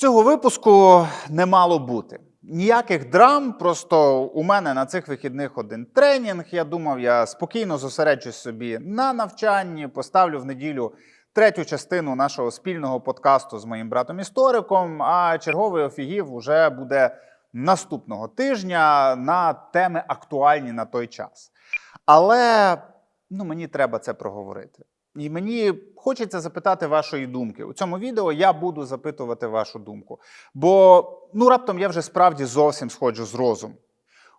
Цього випуску не мало бути. Ніяких драм, просто у мене на цих вихідних один тренінг. Я думав, я спокійно зосереджусь собі на навчанні, поставлю в неділю третю частину нашого спільного подкасту з моїм братом-істориком. А черговий офігів уже буде наступного тижня на теми актуальні на той час. Але ну, мені треба це проговорити. І мені хочеться запитати вашої думки. У цьому відео я буду запитувати вашу думку. Бо ну раптом я вже справді зовсім сходжу з розуму.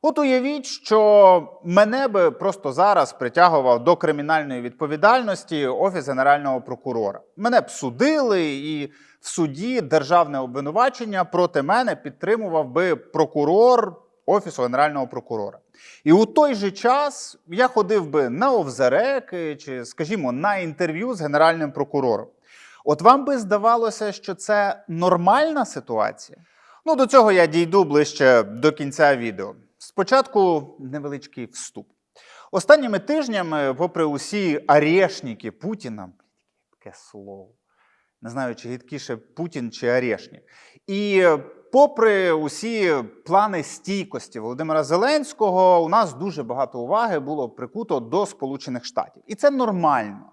От уявіть, що мене би просто зараз притягував до кримінальної відповідальності Офіс Генерального прокурора. Мене б судили, і в суді державне обвинувачення проти мене підтримував би прокурор Офісу Генерального прокурора. І у той же час я ходив би на овзереки чи, скажімо, на інтерв'ю з генеральним прокурором. От вам би здавалося, що це нормальна ситуація? Ну, до цього я дійду ближче до кінця відео. Спочатку невеличкий вступ. Останніми тижнями, попри усі арешники Путіна, таке слово, не знаю, чи гідкіше Путін чи Арешник. І попри усі плани стійкості Володимира Зеленського, у нас дуже багато уваги було прикуто до Сполучених Штатів. І це нормально.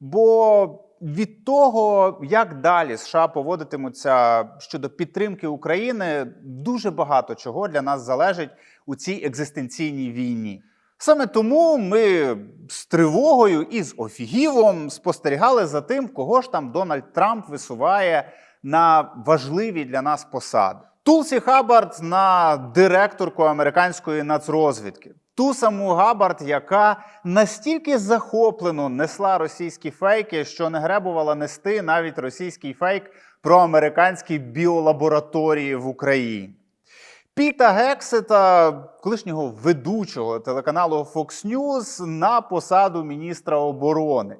Бо від того, як далі США поводитимуться щодо підтримки України, дуже багато чого для нас залежить у цій екзистенційній війні. Саме тому ми з тривогою і з офігівом спостерігали за тим, кого ж там Дональд Трамп висуває на важливі для нас посади. Тулсі Хаббард на директорку американської нацрозвідки. Ту саму Габард, яка настільки захоплено несла російські фейки, що не гребувала нести навіть російський фейк про американські біолабораторії в Україні. Піта Гексета, колишнього ведучого телеканалу Fox News, на посаду міністра оборони.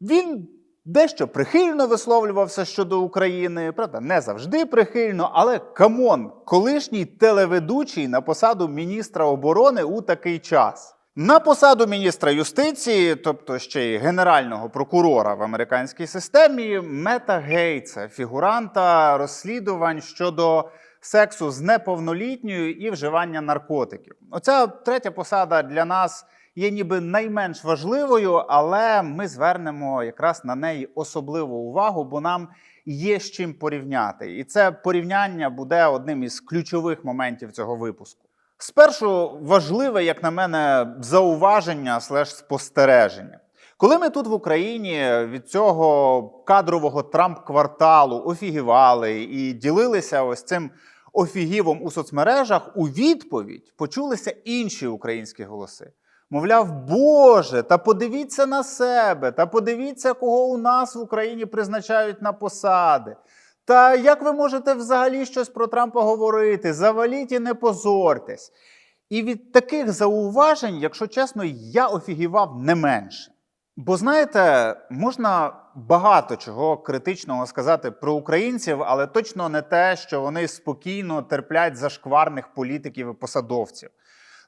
Він дещо прихильно висловлювався щодо України, правда, не завжди прихильно, але камон, колишній телеведучий на посаду міністра оборони у такий час. На посаду міністра юстиції, тобто ще й генерального прокурора в американській системі, Мета Гейтса, фігуранта розслідувань щодо сексу з неповнолітньою і вживання наркотиків. Оця третя посада для нас є ніби найменш важливою, але ми звернемо якраз на неї особливу увагу, бо нам є з чим порівняти. І це порівняння буде одним із ключових моментів цього випуску. Спершу важливе, як на мене, зауваження слеш спостереження. Коли ми тут в Україні від цього кадрового Трамп-кварталу офігівали і ділилися ось цим офігівом у соцмережах, у відповідь почулися інші українські голоси. Мовляв, Боже, та подивіться на себе, та подивіться, кого у нас в Україні призначають на посади. Та як ви можете взагалі щось про Трампа говорити? Заваліть і не позортесь. І від таких зауважень, якщо чесно, я офігівав не менше. Бо знаєте, можна багато чого критичного сказати про українців, але точно не те, що вони спокійно терплять зашкварних політиків і посадовців.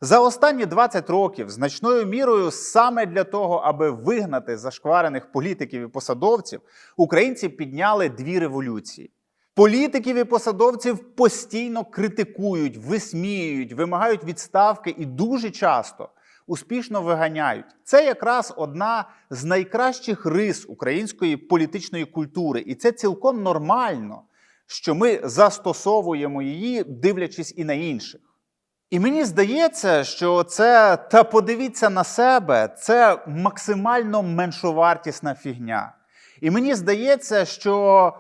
За останні 20 років значною мірою саме для того, аби вигнати зашкварених політиків і посадовців, українці підняли дві революції. Політиків і посадовців постійно критикують, висміюють, вимагають відставки і дуже часто успішно виганяють. Це якраз одна з найкращих рис української політичної культури, і це цілком нормально, що ми застосовуємо її, дивлячись і на інших. І мені здається, що це та подивіться на себе це максимально меншовартісна фігня. І мені здається, що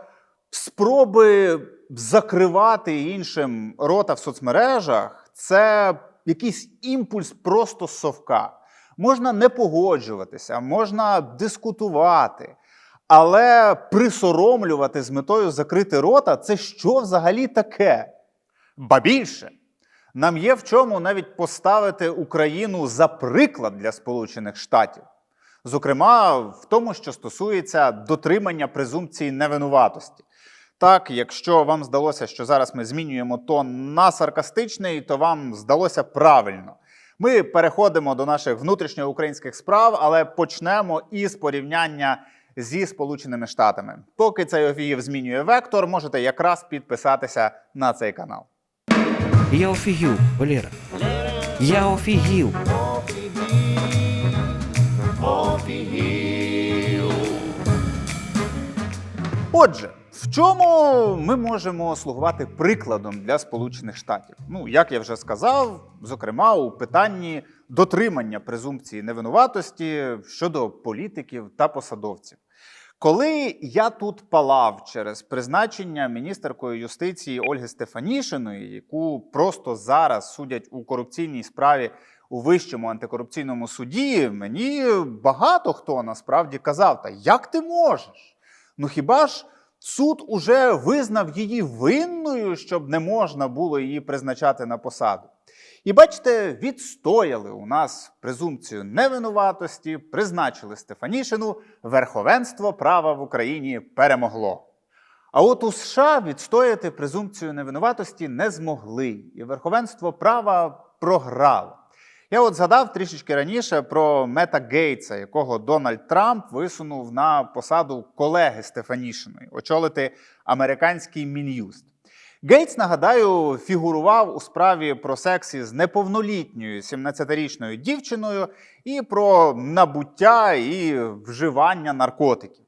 спроби закривати іншим рота в соцмережах це якийсь імпульс просто совка. Можна не погоджуватися, можна дискутувати, але присоромлювати з метою закрити рота це що взагалі таке? Ба більше. Нам є в чому навіть поставити Україну за приклад для Сполучених Штатів, зокрема в тому, що стосується дотримання презумпції невинуватості. Так, якщо вам здалося, що зараз ми змінюємо тон на саркастичний, то вам здалося правильно. Ми переходимо до наших внутрішньоукраїнських справ, але почнемо із порівняння зі Сполученими Штатами. Поки цей офігів змінює вектор, можете якраз підписатися на цей канал. Я офігів, Валера. Я офігів. Отже, в чому ми можемо слугувати прикладом для Сполучених Штатів? Ну, як я вже сказав, зокрема у питанні дотримання презумпції невинуватості щодо політиків та посадовців. Коли я тут палав через призначення міністеркою юстиції Ольги Стефанішиної, яку просто зараз судять у корупційній справі у вищому антикорупційному суді, мені багато хто насправді казав: та як ти можеш? Ну хіба ж суд уже визнав її винною, щоб не можна було її призначати на посаду? І бачите, відстояли у нас презумпцію невинуватості, призначили Стефанішину, верховенство права в Україні перемогло. А от у США відстояти презумпцію невинуватості не змогли, і верховенство права програло. Я от згадав трішечки раніше про Мета Гейтса, якого Дональд Трамп висунув на посаду колеги Стефанішиної очолити американський мін'юст. Гейтс, нагадаю, фігурував у справі про секс із неповнолітньою 17-річною дівчиною і про набуття і вживання наркотиків.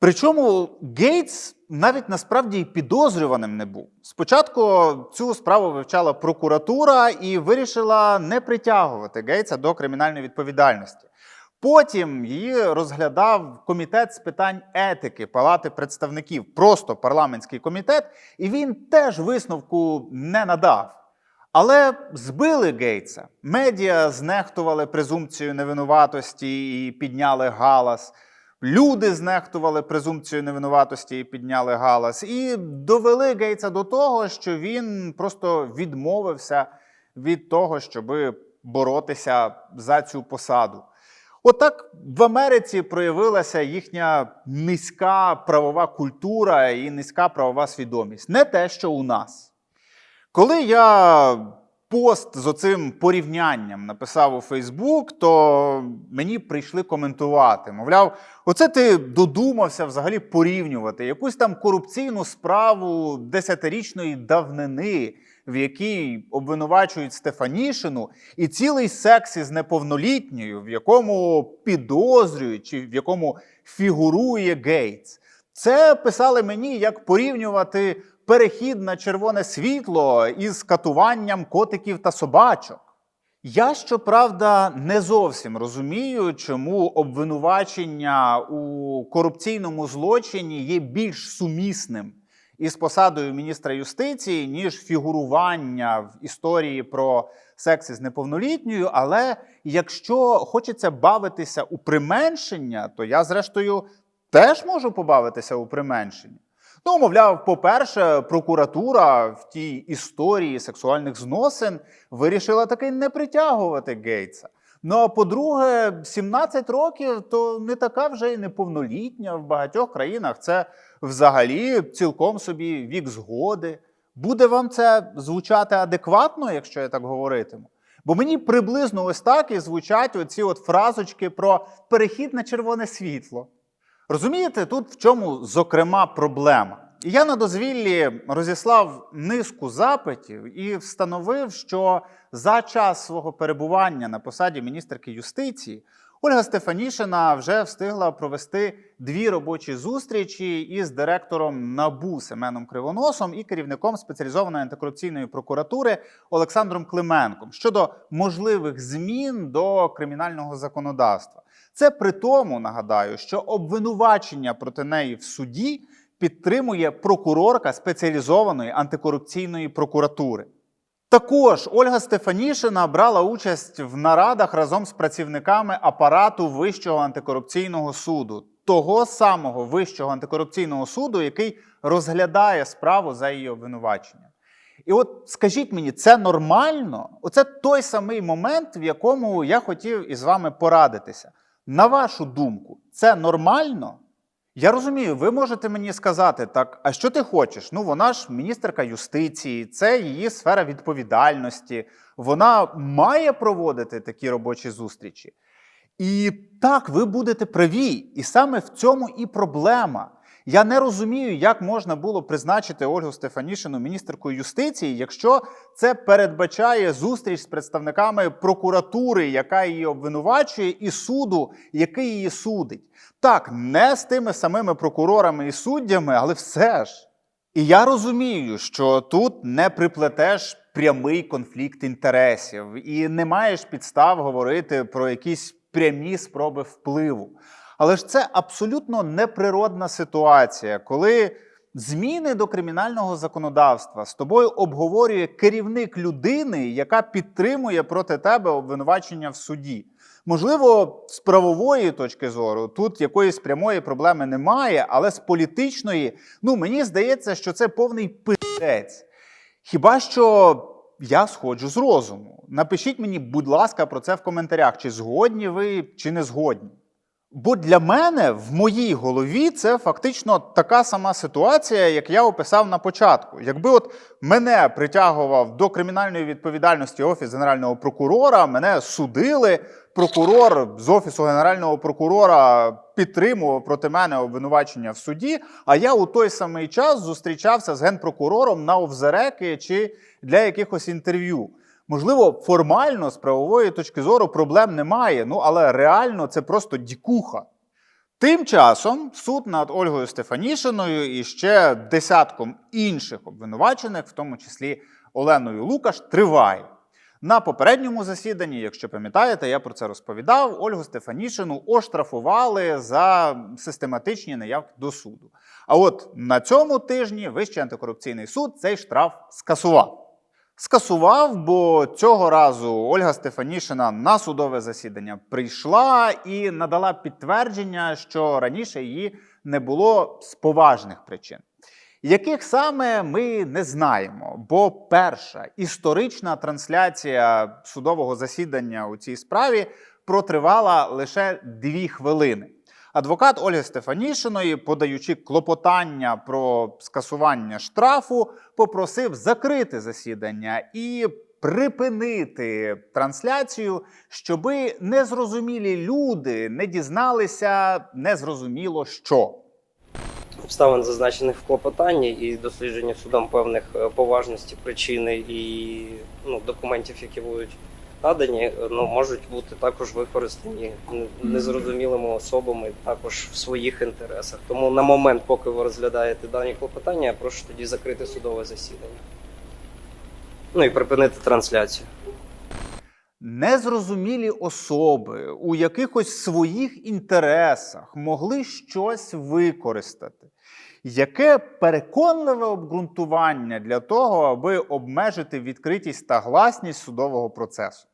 Причому Гейтс навіть насправді й підозрюваним не був. Спочатку цю справу вивчала прокуратура і вирішила не притягувати Гейтса до кримінальної відповідальності. Потім її розглядав комітет з питань етики Палати представників, просто парламентський комітет, і він теж висновку не надав. Але збили Гейтса. Медіа знехтували презумпцію невинуватості і підняли галас. Люди знехтували презумпцію невинуватості і підняли галас, і довели Гейтса до того, що він просто відмовився від того, щоб боротися за цю посаду. Отак в Америці проявилася їхня низька правова культура і низька правова свідомість. Не те, що у нас. Коли я пост з оцим порівнянням написав у Фейсбук, то мені прийшли коментувати. Мовляв, оце ти додумався взагалі порівнювати якусь там корупційну справу десятирічної давнини, в якій обвинувачують Стефанішину, і цілий секс із неповнолітньою, в якому підозрюють чи в якому фігурує Гейтс. Це писали мені, як порівнювати перехід на червоне світло із катуванням котиків та собачок. Я, щоправда, не зовсім розумію, чому обвинувачення у корупційному злочині є більш сумісним із посадою міністра юстиції, ніж фігурування в історії про секс із неповнолітньою. Але якщо хочеться бавитися у применшення, то я, зрештою, теж можу побавитися у применшення. Ну, мовляв, по-перше, прокуратура в тій історії сексуальних зносин вирішила таки не притягувати Гейтса. Ну а по-друге, 17 років то не така вже й неповнолітня в багатьох країнах. Це взагалі цілком собі вік згоди. Буде вам це звучати адекватно, якщо я так говоритиму? Бо мені приблизно ось так і звучать оці от фразочки про перехід на червоне світло. Розумієте, тут в чому зокрема проблема? Я на дозвіллі розіслав низку запитів і встановив, що за час свого перебування на посаді міністерки юстиції Ольга Стефанішина вже встигла провести дві робочі зустрічі із директором НАБУ Семеном Кривоносом і керівником спеціалізованої антикорупційної прокуратури Олександром Клименком щодо можливих змін до кримінального законодавства. Це при тому, нагадаю, що обвинувачення проти неї в суді підтримує прокурорка спеціалізованої антикорупційної прокуратури. Також Ольга Стефанішина брала участь в нарадах разом з працівниками апарату Вищого антикорупційного суду, того самого Вищого антикорупційного суду, який розглядає справу за її обвинуваченням. І от скажіть мені, це нормально? Оце той самий момент, в якому я хотів із вами порадитися. На вашу думку, це нормально? Я розумію, ви можете мені сказати, так, а що ти хочеш? Ну, вона ж міністерка юстиції, це її сфера відповідальності. Вона має проводити такі робочі зустрічі. І так, ви будете праві. І саме в цьому і проблема. Я не розумію, як можна було призначити Ольгу Стефанішину міністеркою юстиції, якщо це передбачає зустріч з представниками прокуратури, яка її обвинувачує, і суду, який її судить. Так, не з тими самими прокурорами і суддями, але все ж. І я розумію, що тут не приплетеш прямий конфлікт інтересів і не маєш підстав говорити про якісь прямі спроби впливу. Але ж це абсолютно неприродна ситуація, коли зміни до кримінального законодавства з тобою обговорює керівник людини, яка підтримує проти тебе обвинувачення в суді. Можливо, з правової точки зору тут якоїсь прямої проблеми немає, але з політичної, ну мені здається, що це повний пиздець. Хіба що я сходжу з розуму. Напишіть мені, будь ласка, про це в коментарях, чи згодні ви, чи не згодні. Бо для мене в моїй голові це фактично така сама ситуація, як я описав на початку. Якби от мене притягував до кримінальної відповідальності офіс генерального прокурора, мене судили, прокурор з офісу генерального прокурора підтримував проти мене обвинувачення в суді. А я у той самий час зустрічався з генпрокурором на овзереки чи для якихось інтерв'ю. Можливо, формально з правової точки зору проблем немає, ну але реально це просто дікуха. Тим часом суд над Ольгою Стефанішиною і ще десятком інших обвинувачених, в тому числі Оленою Лукаш, триває. На попередньому засіданні, якщо пам'ятаєте, я про це розповідав. Ольгу Стефанішину оштрафували за систематичні неявки до суду. А от на цьому тижні Вищий антикорупційний суд цей штраф скасував. Скасував, бо цього разу Ольга Стефанішина на судове засідання прийшла і надала підтвердження, що раніше її не було з поважних причин. Яких саме ми не знаємо, бо перша історична трансляція судового засідання у цій справі протривала лише дві хвилини. Адвокат Ольги Стефанішиної, подаючи клопотання про скасування штрафу, попросив закрити засідання і припинити трансляцію, щоби незрозумілі люди не дізналися незрозуміло що. обставин, зазначених в клопотанні, і дослідження судом певних е, поважності причини і ну, документів, які будуть надані, ну, можуть бути також використані незрозумілими особами також в своїх інтересах. Тому на момент, поки ви розглядаєте дані клопотання, я прошу тоді закрити судове засідання. Ну і припинити трансляцію. Незрозумілі особи у якихось своїх інтересах могли щось використати. Яке переконливе обґрунтування для того, аби обмежити відкритість та гласність судового процесу?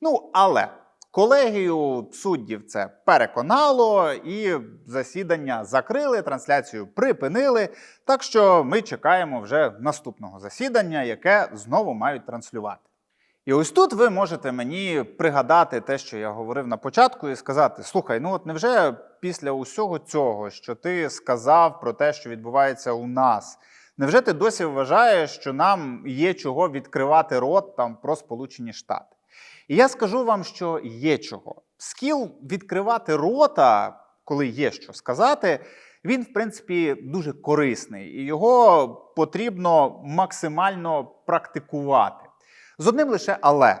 Ну, але колегію суддів це переконало, і засідання закрили, трансляцію припинили. Так що ми чекаємо вже наступного засідання, яке знову мають транслювати. І ось тут ви можете мені пригадати те, що я говорив на початку, і сказати: слухай, ну от невже після усього цього, що ти сказав про те, що відбувається у нас, невже ти досі вважаєш, що нам є чого відкривати рот там про Сполучені Штати? І я скажу вам, що є чого. Скіл відкривати рота, коли є що сказати, він, в принципі, дуже корисний, і його потрібно максимально практикувати. З одним лише але.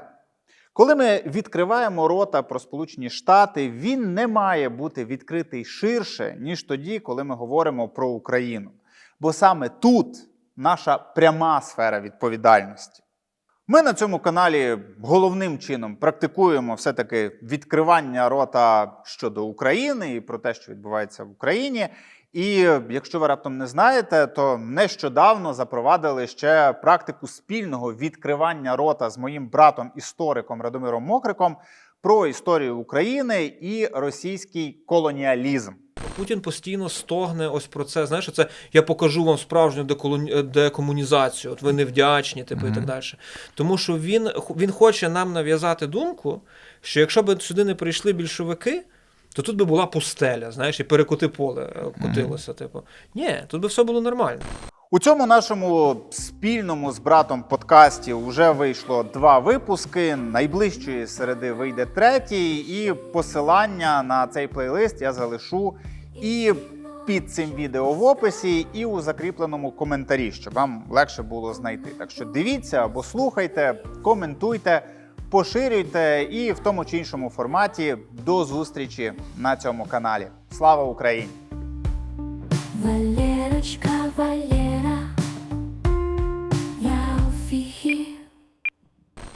Коли ми відкриваємо рота про Сполучені Штати, він не має бути відкритий ширше, ніж тоді, коли ми говоримо про Україну. Бо саме тут наша пряма сфера відповідальності. Ми на цьому каналі головним чином практикуємо все-таки відкривання рота щодо України і про те, що відбувається в Україні. І якщо ви раптом не знаєте, то нещодавно запровадили ще практику спільного відкривання рота з моїм братом-істориком Радомиром Мокриком про історію України і російський колоніалізм. Путін постійно стогне ось про це. Знаєш, це я покажу вам справжню деколоні... декомунізацію. От ви невдячні, типу, і так далі. Тому що він, він хоче нам нав'язати думку, що якщо б сюди не прийшли більшовики, то тут би була пустеля, знаєш, і перекоти поле е, котилося. Типу, ні, тут би все було нормально. У цьому нашому спільному з братом подкасті вже вийшло два випуски. Найближчої середи вийде третій, і посилання на цей плейлист я залишу і під цим відео в описі, і у закріпленому коментарі, щоб вам легше було знайти. Так що дивіться або слухайте, коментуйте, поширюйте і в тому чи іншому форматі до зустрічі на цьому каналі. Слава Україні! Валерочка, Валерочка.